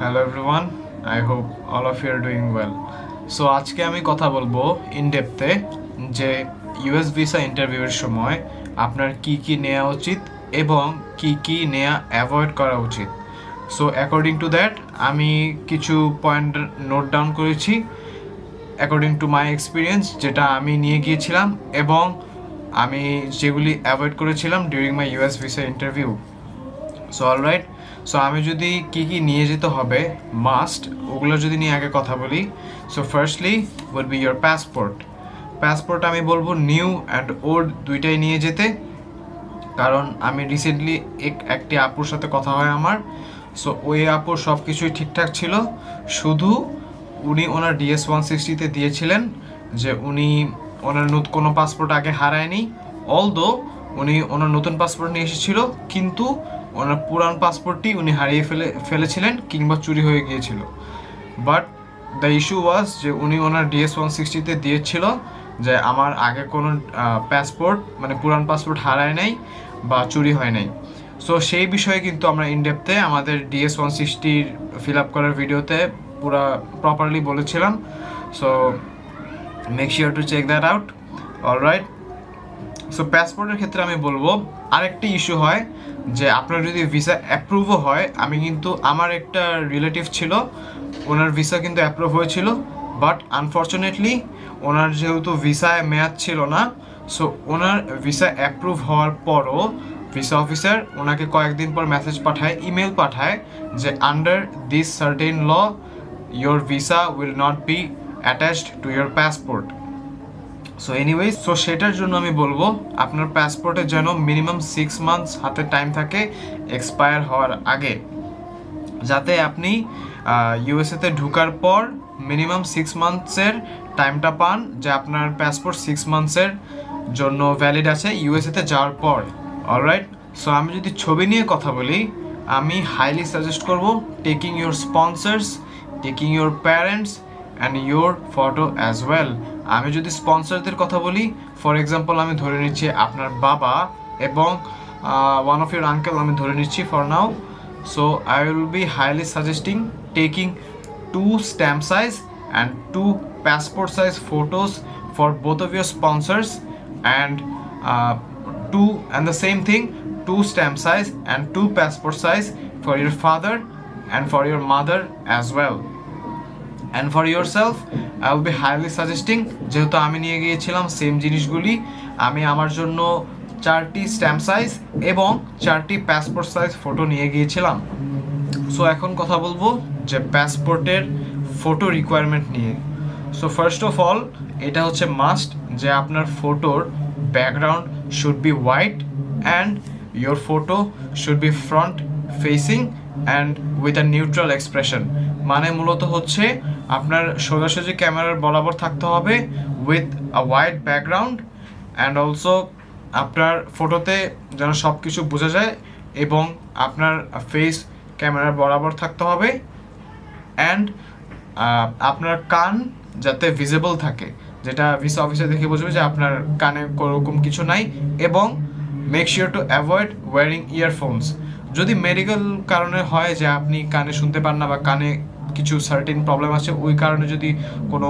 Hello everyone I hope all of you are doing well so আজকে আমি কথা বলব ইন ডেপথে যে ইউএস ভিসা ইন্টারভিউয়ের সময় আপনার কি কি নেওয়া উচিত এবং কি কি নেওয়া অ্যাভয়েড করা উচিত। সো অ্যাকর্ডিং টু দ্যাট আমি কিছু পয়েন্ট নোট ডাউন করেছি অ্যাকর্ডিং টু মাই এক্সপিরিয়েন্স যেটা আমি নিয়ে গিয়েছিলাম এবং আমি যেগুলি অ্যাভয়েড করেছিলাম during my US visa interview so alright so আমি যদি কি কি নিয়ে যেতে হবে মাস্ট ওগুলো যদি নিয়ে আগে কথা বলি। So firstly will be your passport passport আমি বলব নিউ অ্যান্ড ওল্ড দুইটাই নিয়ে যেতে। কারণ আমি রিসেন্টলি এক একটি আপুর সাথে কথা হয় আমার। সো ওই আপুর সব কিছুই ঠিকঠাক ছিল। শুধু উনি ওনার ডিএস ওয়ান সিক্সটিতে দিয়েছিলেন যে উনি ওনার নতুন কোনো পাসপোর্ট আগে হারায়নি। অলদো উনি ওনার নতুন পাসপোর্ট নিয়ে এসেছিল, কিন্তু ওনার পুরান পাসপোর্টটি উনি হারিয়ে ফেলে, ফেলেছিলেন কিংবা চুরি হয়ে গিয়েছিল। বাট দ্য ইস্যু ওয়াজ যে উনি ওনার ডিএস ওয়ান সিক্সটিতে দিয়েছিল যে আমার আগে কোনো পাসপোর্ট মানে পুরান পাসপোর্ট হারায় নাই বা চুরি হয় নাই। সো সেই বিষয়ে কিন্তু আমরা ইনডেপথে আমাদের ডিএস ওয়ান সিক্সটির ফিল আপ করার ভিডিওতে পুরা প্রপারলি বলেছিলাম। So make sure to check that out all right so পাসপোর্টের ক্ষেত্রে আমি বলব, আরেকটি ইস্যু হয় যে আপনার যদি ভিসা অ্যাপ্রুভও হয়, আমি কিন্তু আমার একটা রিলেটিভ ছিল, ওনার ভিসা কিন্তু অ্যাপ্রুভ হয়েছিল বাট আনফর্চুনেটলি ওনার যেহেতু ভিসায় মেয়াদ ছিল না সো ওনার ভিসা অ্যাপ্রুভ হওয়ার পরও ভিসা অফিসার ওনাকে কয়েকদিন পর মেসেজ পাঠায় ইমেল পাঠায় যে under this certain law your visa will not be attached to your passport so anyways so সেটার জন্য আমি বলব, আপনার পাসপোর্টে যেন মিনিমাম সিক্স মান্থস হাতে টাইম থাকে এক্সপায়ার হওয়ার আগে। যাতে আপনি ইউএসএতে ঢুকার পর মিনিমাম সিক্স মান্থসের টাইমটা পান, যে আপনার পাসপোর্ট সিক্স মান্থসের জন্য ভ্যালিড আছে ইউএসএতে যাওয়ার পর। অলরাইট সো আমি যদি ছবি নিয়ে কথা বলি, আমি হাইলি সাজেস্ট করব taking your sponsors taking your parents and your photo as well আমি যদি স্পন্সরদের কথা বলি ফর এক্সাম্পল আমি ধরে নিচ্ছি আপনার বাবা এবং ওয়ান অফ ইউর আঙ্কেল আমি ধরে নিচ্ছি for now so I will be highly suggesting taking two stamp size and two passport size photos for both of your sponsors and two and the same thing two stamp size and two passport size for your father and for your mother as well and for yourself I will be highly suggesting যেহেতু আমি নিয়ে গিয়েছিলাম same জিনিসগুলি, আমি আমার জন্য চারটি stamp size এবং চারটি পাসপোর্ট সাইজ ফটো নিয়ে গিয়েছিলাম। সো এখন কথা বলব যে পাসপোর্টের ফটো রিকোয়ারমেন্ট নিয়ে। সো ফার্স্ট অফ অল এটা হচ্ছে মাস্ট যে আপনার ফটোর background should be white and your photo should be front facing and with a neutral expression মানে মূলত হচ্ছে আপনার সোজাসুজি ক্যামেরার বরাবর থাকতে হবে with a white background and also আপনার ফটোতে যেন সব কিছু বোঝা যায় এবং আপনার ফেস ক্যামেরার বরাবর থাকতে হবে অ্যান্ড আপনার কান যাতে ভিজিবল থাকে, যেটা ভিসা অফিসে দেখে বুঝবে যে আপনার কানে কোনোরকম কিছু নাই এবং make sure to avoid wearing earphones যদি মেডিকেল কারণে হয় যে আপনি কানে শুনতে পান না বা কানে কিছু সার্টেন প্রবলেম আছে, ওই কারণে যদি কোনো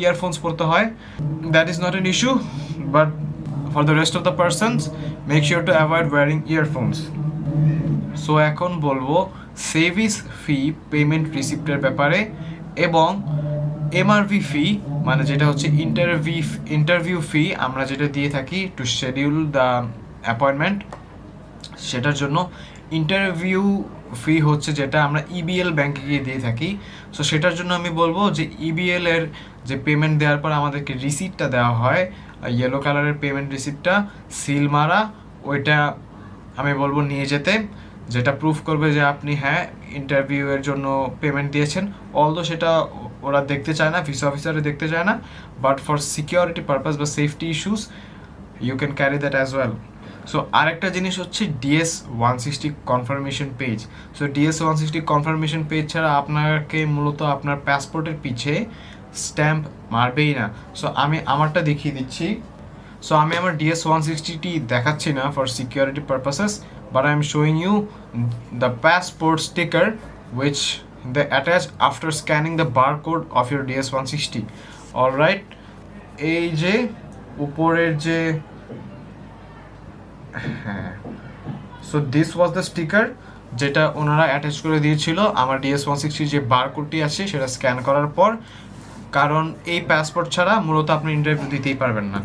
ইয়ারফোনস পড়তে হয় that is not an issue but for the rest of the persons make sure to avoid wearing earphones so এখন বলব সেভিস ফি পেমেন্ট রিসিপ্টের ব্যাপারে, এবং এমআরভি ফি মানে যেটা হচ্ছে ইন্টারভিউ ইন্টারভিউ ফি আমরা যেটা দিয়ে থাকি টু শেডিউল দ্য অ্যাপয়েন্টমেন্ট সেটার জন্য ইন্টারভিউ ফি হচ্ছে যেটা আমরা ইবিএল ব্যাংকে গিয়ে দিয়ে থাকি। সো সেটার জন্য আমি বলব যে ইবিএল এর যে পেমেন্ট দেওয়ার পর আমাদেরকে রিসিপ্টটা দেওয়া হয় ইয়েলো কালারের পেমেন্ট রিসিপ্টটা সিল মারা, ওইটা আমি বলব নিয়ে যেতে, যেটা প্রুফ করবে যে আপনি হ্যাঁ ইন্টারভিউ এর জন্য পেমেন্ট দিয়েছেন। অলদো সেটা ওরা দেখতে চায় না ভিসা অফিসারে দেখতে চায় না বাট ফর সিকিউরিটি পারপাস বা safety issues you can carry that as well so আরেকটা জিনিস হচ্ছে DS one sixty confirmation page so DS one sixty confirmation page ছাড়া আপনাকে মূলত আপনার পাসপোর্টের পিছে স্ট্যাম্প মারবেই না। সো আমি আমারটা দেখিয়ে দিচ্ছি। সো আমি আমার ডিএস ওয়ান সিক্সটিটি দেখাচ্ছি না for security purposes but I am showing you the passport sticker which they attach after scanning the barcode of your DS160 alright এই যে, উপরের যে হ্যাঁ। So this was the sticker যেটা ওনারা অ্যাটাচ করে দিয়েছিল। আমার ডিএস ওয়ান সিক্সটি যে বারকোডটি আছে, সেটা স্ক্যান করার পর, কারণ এই পাসপোর্ট ছাড়া মূলত আপনি ইন্টারভিউ দিতেই পারবেন না।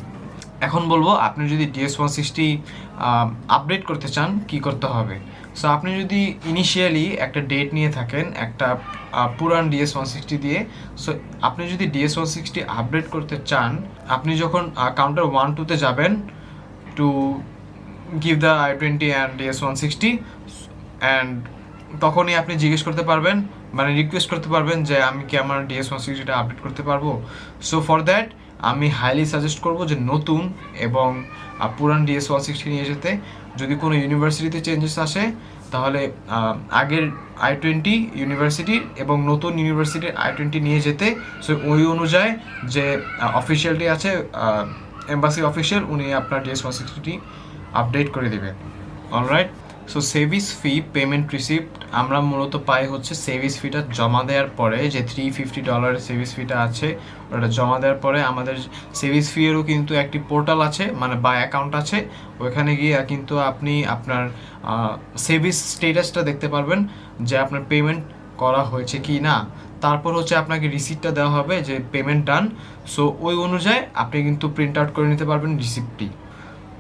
এখন বলব, আপনি যদি ডিএস ওয়ান সিক্সটি আপডেট করতে চান, কি করতে হবে? সো আপনি যদি ইনিশিয়ালি একটা ডেট নিয়ে থাকেন, একটা পুরান ডিএস ওয়ান সিক্সটি দিয়ে সো আপনি যদি ডিএস ওয়ান সিক্সটি আপডেট করতে চান, আপনি যখন কাউন্টার ওয়ান টুতে যাবেন to give the I twenty and DS one sixty and তখনই আপনি জিজ্ঞেস করতে পারবেন মানে রিকোয়েস্ট করতে পারবেন যে আমি কি আমার ডিএস ওয়ান সিক্সটিটা আপডেট করতে পারব। সো ফর দ্যাট আমি হাইলি সাজেস্ট করব যে নতুন এবং পুরান ডিএস ওয়ান সিক্সটি নিয়ে যেতে। যদি কোনো ইউনিভার্সিটিতে চেঞ্জেস আসে, তাহলে আগের আই টোয়েন্টি ইউনিভার্সিটির এবং নতুন ইউনিভার্সিটির আই টোয়েন্টি নিয়ে যেতে। সো ওই অনুযায়ী যে অফিসিয়ালটি আছে এম্বাসি অফিসিয়াল উনি আপনার ডিএস ওয়ান সিক্সটি আপডেট করে দেবেন alright so SEVIS fee payment receipt আমরা মূলত পাই হচ্ছে সেভিস ফিটা জমা দেওয়ার পরে, যে থ্রি ফিফটি ডলারের সেভিস ফিটা আছে, ওটা জমা দেওয়ার পরে আমাদের সেভিস ফিয়েরও কিন্তু একটি পোর্টাল আছে মানে বা অ্যাকাউন্ট আছে, ওইখানে গিয়ে কিন্তু আপনি আপনার সেভিস স্টেটাসটা দেখতে পারবেন যে আপনার পেমেন্ট করা হয়েছে কি না। তারপর হচ্ছে আপনাকে রিসিপ্টটা দেওয়া হবে যে পেমেন্ট ডান সো ওই অনুযায়ী আপনি কিন্তু প্রিন্ট আউট করে নিতে পারবেন রিসিপ্টটি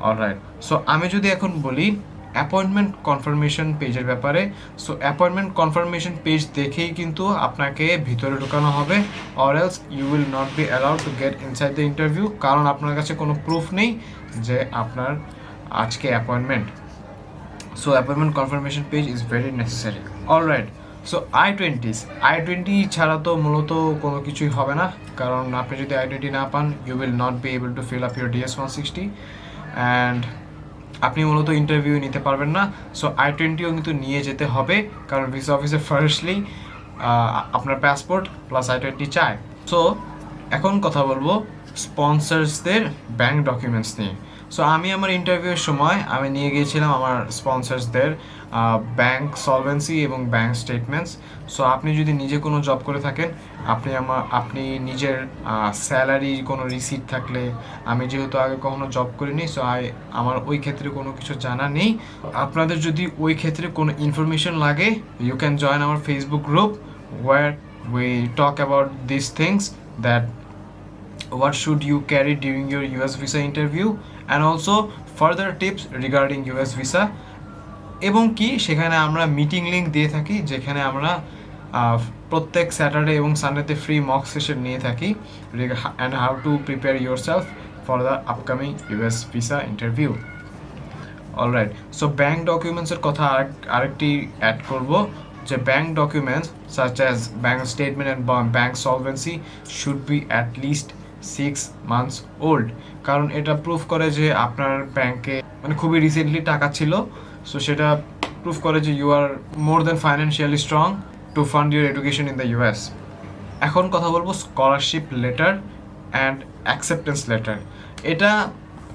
অলরাইট সো আমি যদি এখন বলি অ্যাপয়েন্টমেন্ট কনফার্মেশন পেজের ব্যাপারে সো অ্যাপয়েন্টমেন্ট কনফার্মেশন পেজ দেখেই কিন্তু আপনাকে ভিতরে ঢোকানো হবে or else you will not be allowed to get inside the interview কারণ আপনার কাছে কোনো প্রুফ নেই যে আপনার আজকে appointment so appointment confirmation page is very necessary alright so I twenties I twenty ছাড়া তো মূলত কোনো কিছুই হবে না, কারণ আপনি যদি আই টোয়েন্টি না পান you will not be able to fill up your DS one sixty and আপনি মূলত ইন্টারভিউ নিতে পারবেন না। সো আই টোয়েন্টিও কিন্তু নিয়ে যেতে হবে। কারণ ভিসা অফিসে ফার্স্টলি আপনার পাসপোর্ট প্লাস আই টোয়েন্টি চায় সো এখন কথা বলব স্পন্সার্সদের ব্যাংক ডকুমেন্টস নিয়ে। সো আমি আমার ইন্টারভিউয়ের সময় আমি নিয়ে গিয়েছিলাম আমার স্পন্সার্সদের ব্যাংক সলভেন্সি এবং ব্যাংক স্টেটমেন্টস সো আপনি যদি নিজে কোনো জব করে থাকেন, আপনি আমার, আপনি নিজের স্যালারি কোনো রিসিট থাকলে, আমি যেহেতু আগে কখনো জব করিনি সো আই আমার ওই ক্ষেত্রে কোনো কিছু জানা নেই। আপনাদের যদি ওই ক্ষেত্রে কোনো ইনফরমেশন লাগে ইউ ক্যান জয়েন আমার Facebook group where we talk about this things that what should you carry during your US visa interview. And also further tips regarding US visa. এবং কি, সেখানে আমরা মিটিং লিংক দিয়ে থাকি, যেখানে আমরা প্রত্যেক স্যাটারডে এবং সানডেতে ফ্রি মক সেশন নিয়ে থাকি and how to prepare yourself for the upcoming US visa interview alright so bank ডকুমেন্টসের কথা আরেক আরেকটি অ্যাড করব, যে bank documents such as bank statement and bank solvency should be at least six months old কারণ এটা proof করে যে আপনার ব্যাংকে মানে খুবই রিসেন্টলি টাকা ছিল। সো সেটা প্রুফ করে যে you are more than financially strong to fund your education in the US এখন কথা বলব scholarship letter and acceptance letter এটা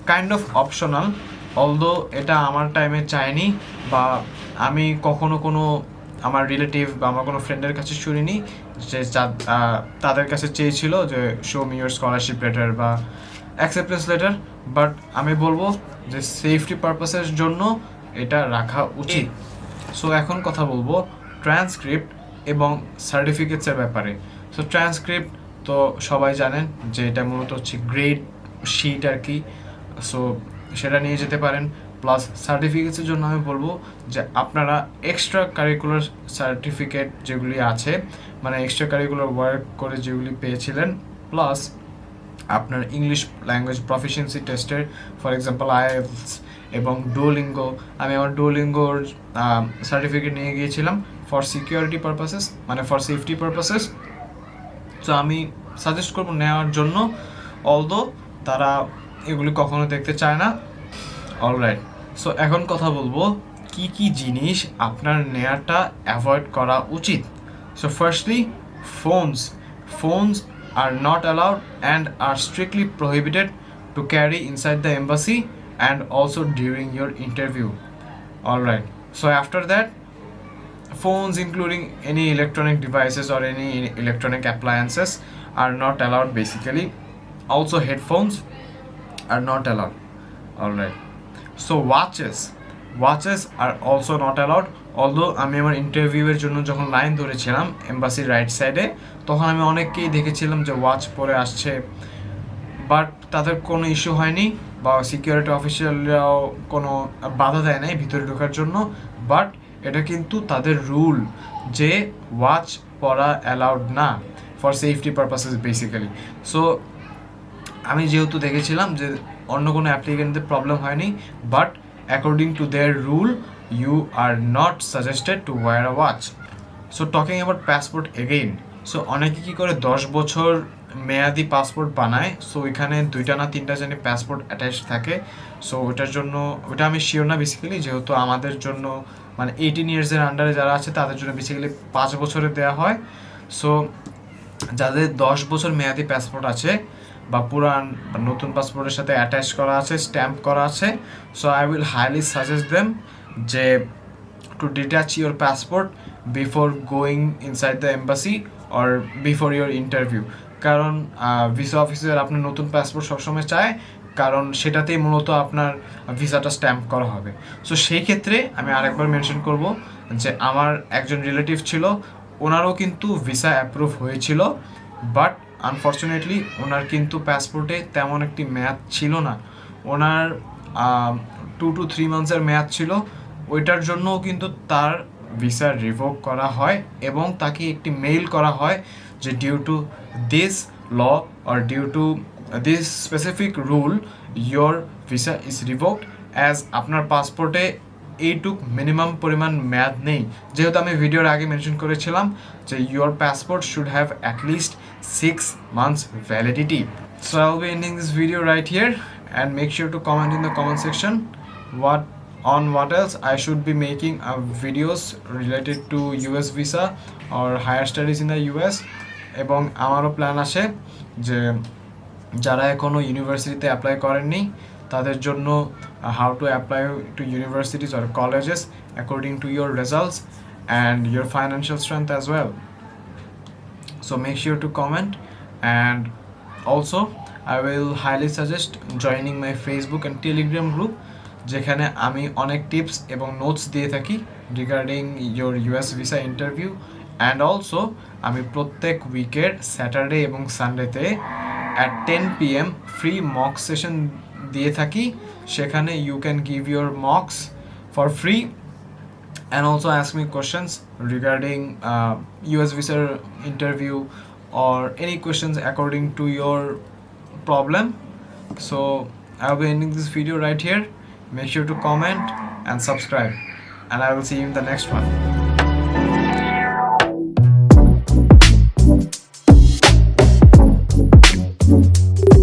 কাইন্ড অফ অপশনাল অলদো এটা আমার টাইমে চাইনি বা আমি কখনো কোনো আমার রিলেটিভ বা আমার কোনো ফ্রেন্ডের কাছে শুনিনি যে তাদের কাছে চেয়েছিল যে show me your scholarship letter বা অ্যাকসেপ্টেন্স লেটার বাট আমি বলব যে সেফটি পারপাসের জন্য এটা রাখা উচিত। সো এখন কথা বলব ট্রান্সক্রিপ্ট এবং সার্টিফিকেটসের ব্যাপারে। সো ট্রান্সক্রিপ্ট তো সবাই জানেন যে এটা মূলত হচ্ছে গ্রেড শিট আর কি। সো সেটা নিয়ে যেতে পারেন। প্লাস সার্টিফিকেটসের জন্য আমি বলব যে আপনারা এক্সট্রা কারিকুলার সার্টিফিকেট যেগুলি আছে মানে এক্সট্রা কারিকুলার ওয়ার্ক করে যেগুলি পেয়েছিলেন প্লাস আপনার ইংলিশ ল্যাঙ্গুয়েজ প্রফিসিয়েন্সি টেস্টের ফর এক্সাম্পল আইএলস এবং ডোলিঙ্গো আমি আমার ডোলিঙ্গোর সার্টিফিকেট নিয়ে গিয়েছিলাম ফর সিকিউরিটি পারপাসেস মানে ফর সেফটি পারপাসেস তো আমি সাজেস্ট করব নেওয়ার জন্য অলদো তারা এগুলি কখনো দেখতে চায় না। অলরাইট সো এখন কথা বলব কি কি জিনিস আপনার নেয়াটা অ্যাভয়েড করা উচিত। So firstly phones phones are not allowed and are strictly prohibited to carry inside the embassy and also during your interview alright so after that phones including any electronic devices or any electronic appliances are not allowed basically also, headphones are not allowed all right so watches watches are also not allowed although আমি আমার ইন্টারভিউয়ের জন্য যখন line ধরেছিলাম এম্বাসির right সাইডে তখন আমি অনেককেই দেখেছিলাম যে ওয়াচ পরে আসছে। বাট তাদের কোনো ইস্যু হয়নি বা সিকিউরিটি অফিসিয়ালরাও কোনো বাধা দেয় নাই ভিতরে ঢোকার জন্য। বাট এটা কিন্তু তাদের রুল যে ওয়াচ পরা অ্যালাউড না for safety purposes basically so আমি যেহেতু দেখেছিলাম যে অন্য কোনো অ্যাপ্লিকেন্টদের প্রবলেম হয়নি but according to their rule you are not suggested to wear a watch so talking about passport again so অনেকে কী করে দশ বছর মেয়াদি পাসপোর্ট বানায়? সো এখানে দুইটা না তিনটা জানি পাসপোর্ট অ্যাটাচ থাকে। সো ওটার জন্য, ওটা আমি শিওর না বেসিক্যালি যেহেতু আমাদের জন্য মানে এইটিন ইয়ার্সের আন্ডারে যারা আছে, তাদের জন্য বেসিক্যালি পাঁচ বছরে দেওয়া হয়। সো যাদের দশ বছর মেয়াদি পাসপোর্ট আছে বা পুরান নতুন পাসপোর্টের সাথে অ্যাটাচ করা আছে স্ট্যাম্প করা আছে। So I will highly suggest them যে to detach your passport before going inside the embassy or before your interview কারণ ভিসা অফিসার আপনার নতুন পাসপোর্ট সবসময় চায়, কারণ সেটাতেই মূলত আপনার ভিসাটা স্ট্যাম্প করা হবে। সো সেই ক্ষেত্রে আমি আরেকবার মেনশন করব যে আমার একজন রিলেটিভ ছিল, ওনারও কিন্তু ভিসা অ্যাপ্রুভ হয়েছিল বাট আনফর্চুনেটলি ওনার কিন্তু পাসপোর্টে তেমন একটি ম্যাথ ছিল না। ওনার টু টু থ্রি মান্থসের ম্যাথ ছিল। ওইটার জন্যও কিন্তু তার ভিসা রিভোক করা হয় এবং তাকে একটি মেইল করা হয় যে due to this law or due to this specific rule your visa is revoked as আপনার পাসপোর্টে এইটুক মিনিমাম পরিমাণ মেয়াদ নেই। যেহেতু আমি ভিডিওর আগে মেনশন করেছিলাম যে your passport should have at least months validity so I will be ending this video right here and make sure to comment in the comment section what on what else I should be making uh, videos related to US visa or higher studies in the US এবং আমারও plan আছে যে যারা এখনও ইউনিভার্সিটিতে apply করেননি তাদের জন্য how to apply to universities or colleges according to your results and your financial strength as well so make sure to comment. And also, i will highly suggest joining my facebook and telegram group, যেখানে আমি অনেক tips এবং notes দিয়ে থাকি regarding your US visa interview and also আমি প্রত্যেক উইকের Saturday এবং সানডেতে at ten P M free mock session দিয়ে থাকি। সেখানে you can give your mocks for free and also ask me questions regarding uh, US visa interview or any questions according to your problem. So I'll be ending this video right here. Make sure to comment and subscribe, and I will see you in the next one.